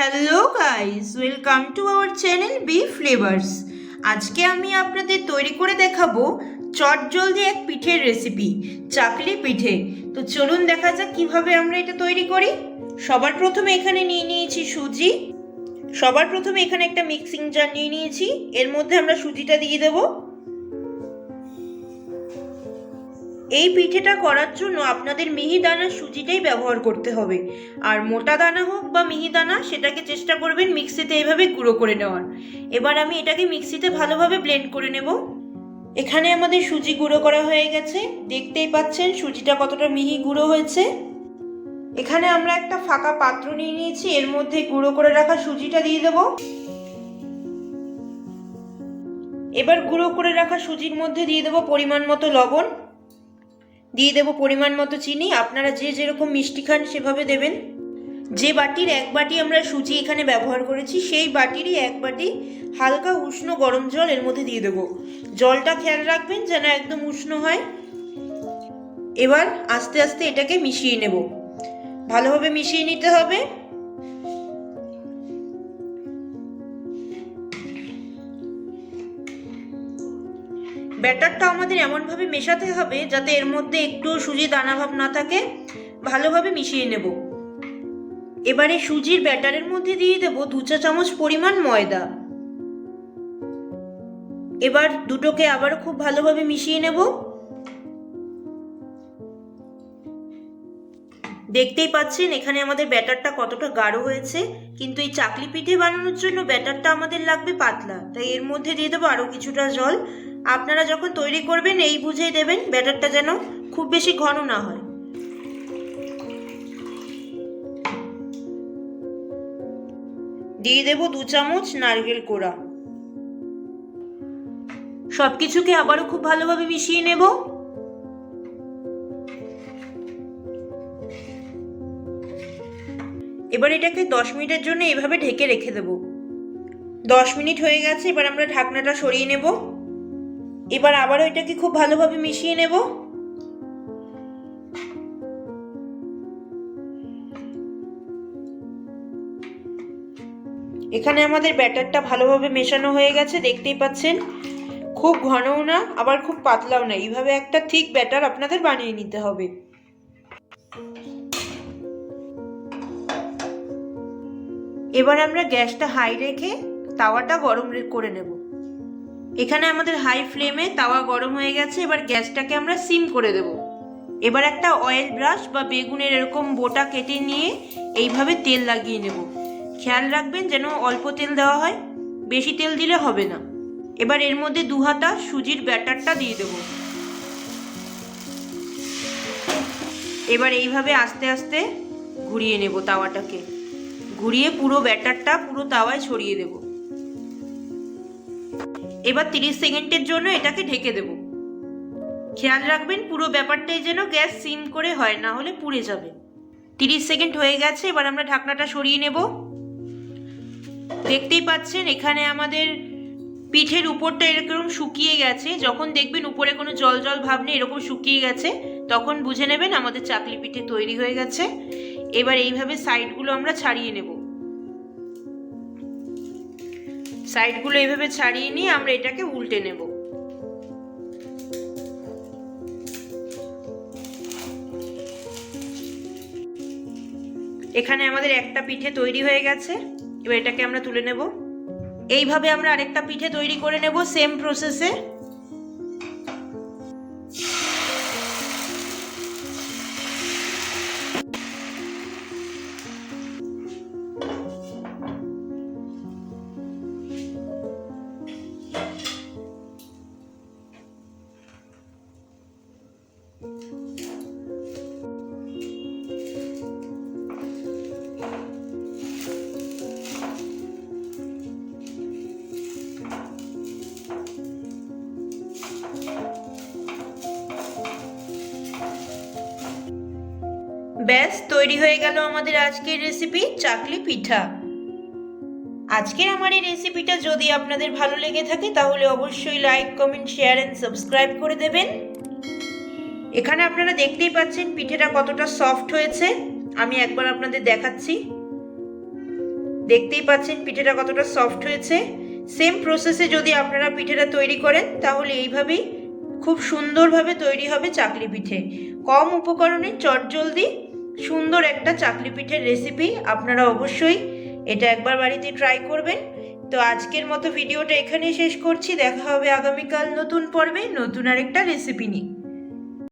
Hello guys welcome to our channel B flavours আজকে আমি আপনাদের তৈরি করে দেখাবো চট জলদি এক পিঠের রেসিপি চাকলি পিঠে। তো চলুন দেখা যাক কীভাবে আমরা এটা তৈরি করি। সবার প্রথমে এখানে নিয়ে নিয়েছি সুজি। সবার প্রথমে এখানে একটা মিক্সিং জার নিয়ে নিয়েছি। এর মধ্যে আমরা সুজিটা দিয়ে দেবো। এই পিঠেটা করার জন্য আপনাদের মিহি দানা সুজিটাই ব্যবহার করতে হবে। আর মোটা দানা হোক বা মিহি দানা, সেটাকে চেষ্টা করবেন মিক্সিতে এইভাবে গুঁড়ো করে নেওয়ার। এবার আমি এটাকে মিক্সিতে ভালোভাবে ব্লেন্ড করে নেব। এখানে আমাদের সুজি গুঁড়ো করা হয়ে গেছে। দেখতেই পাচ্ছেন সুজিটা কতটা মিহি গুঁড়ো হয়েছে। এখানে আমরা একটা ফাঁকা পাত্র নিয়ে নিয়েছি। এর মধ্যে গুঁড়ো করে রাখা সুজিটা দিয়ে দেবো। এবার গুঁড়ো করে রাখা সুজির মধ্যে দিয়ে দেবো পরিমাণ মতো লবণ। দিয়ে দেবো পরিমাণ মতো চিনি। আপনারা যে যেরকম মিষ্টি খান সেভাবে দেবেন। যে বাটির এক বাটি আমরা সুজি এখানে ব্যবহার করেছি, সেই বাটিরই এক বাটি হালকা উষ্ণ গরম জল এর মধ্যে দিয়ে দেবো। জলটা খেয়াল রাখবেন যেন একদম উষ্ণ হয়। এবার আস্তে আস্তে এটাকে মিশিয়ে নেব। ভালোভাবে মিশিয়ে নিতে হবে। ব্যাটারটা আমাদের এমনভাবে মেশাতে হবে যাতে এর মধ্যে একটু সুজি দানাভাব না থাকে, ভালোভাবে মিশিয়ে নেব। এবারে সুজির ব্যাটারের মধ্যে দিয়ে দেব দু চা চামচ পরিমাণ ময়দা। এবার দুটোকে আবার খুব ভালোভাবে মিশিয়ে নেব। দেখতেই পাচ্ছেন, এখানে আমাদের ব্যাটারটা কতটা গাঢ় হয়েছে। কিন্তু এই চাকলি পিঠে বানানোর জন্য ব্যাটারটা আমাদের লাগবে পাতলা। তাই এর মধ্যে দিয়ে দেবো আরও কিছুটা জল। আপনারা যখন তৈরি করবেন, এই বুঝেই দেবেন ব্যাটারটা যেন খুব বেশি ঘন না হয়। দিয়ে দেব দু চামচ নারকেল কোড়া। সব কিছুকে আবারও খুব ভালোভাবে মিশিয়ে নেব। এবার এটাকে দশ মিনিটের জন্য এভাবে ঢেকে রেখে দেব। দশ মিনিট হয়ে গেছে, এবার আমরা ঢাকনাটা সরিয়ে নেব। এবার আবারও এটাকে খুব ভালোভাবে মিশিয়ে নেব। এখানে আমাদের ব্যাটারটা ভালোভাবে মেশানো হয়ে গেছে, দেখতেই পাচ্ছেন। খুব ঘনও না, আবার খুব পাতলাও না। এইভাবে একটা ঠিক ব্যাটার আপনাদের বানিয়ে নিতে হবে। এবার আমরা গ্যাসটা হাই রেখে তাওয়াটা গরম করে নেব। এখানে আমাদের হাই ফ্লেমে তাওয়া গরম হয়ে গেছে, এবার গ্যাসটাকে আমরা সিম করে দেব। এবার একটা অয়েল ব্রাশ বা বেগুনের এরকম বোটা কেটে নিয়ে এইভাবে তেল লাগিয়ে নেব। খেয়াল রাখবেন যেন অল্প তেল দেওয়া হয়, বেশি তেল দিলে হবে না। এবার এর মধ্যে দু হাতা সুজির ব্যাটারটা দিয়ে দেব। এবার এইভাবে আস্তে আস্তে ঘুরিয়ে নেব তাওয়াটাকে। ঘুরিয়ে পুরো ব্যাটারটা পুরো তাওয়ায় ছড়িয়ে দেব। এবার তিরিশ সেকেন্ডের জন্য এটাকে ঢেকে দেব। খেয়াল রাখবেন পুরো ব্যাপারটাই যেন গ্যাস সিম করে হয়, না হলে পুড়ে যাবে। তিরিশ সেকেন্ড হয়ে গেছে, এবার আমরা ঢাকনাটা সরিয়ে নেব। দেখতেই পাচ্ছেন এখানে আমাদের পিঠের উপরটা এরকম শুকিয়ে গেছে। যখন দেখবেন উপরে কোনো জল জল ভাব নেই, এরকম শুকিয়ে গেছে, তখন বুঝে নেবেন আমাদের চাকলি পিঠে তৈরি হয়ে গেছে। এবার এইভাবে সাইডগুলো আমরা ছাড়িয়ে নেব। সাইডগুলো এইভাবে ছাড়িয়ে নিয়ে আমরা এটাকে উল্টে নেব। এখানে আমাদের একটা পিঠে তৈরি হয়ে গেছে, এবার এটাকে আমরা তুলে নেব। এইভাবে আমরা আরেকটা পিঠে তৈরি করে নেব সেম প্রসেসে ব্যাস, তৈরি হয়ে গেল আমাদের আজকের রেসিপি চাকলি পিঠা। আজকের আমার এই রেসিপিটা যদি আপনাদের ভালো লেগে থাকে, তাহলে অবশ্যই like comment share and subscribe করে দেবেন। এখানে আপনারা দেখতেই পাচ্ছেন পিঠেটা কতটা সফট হয়েছে। আমি একবার আপনাদের দেখাচ্ছি। দেখতেই পাচ্ছেন পিঠেটা কতটা সফট হয়েছে। সেম প্রসেসে যদি আপনারা পিঠেটা তৈরি করেন, তাহলে এইভাবেই খুব সুন্দরভাবে তৈরি হবে চাকলি পিঠে। কম উপকরণে চটজলদি সুন্দর একটা চাকলি পিঠের রেসিপি আপনারা অবশ্যই এটা একবার বাড়িতে ট্রাই করবেন। তো আজকের মতো ভিডিওটা এখানেই শেষ করছি। দেখা হবে আগামীকাল নতুন পর্বে নতুন আরেকটা রেসিপি নিয়ে।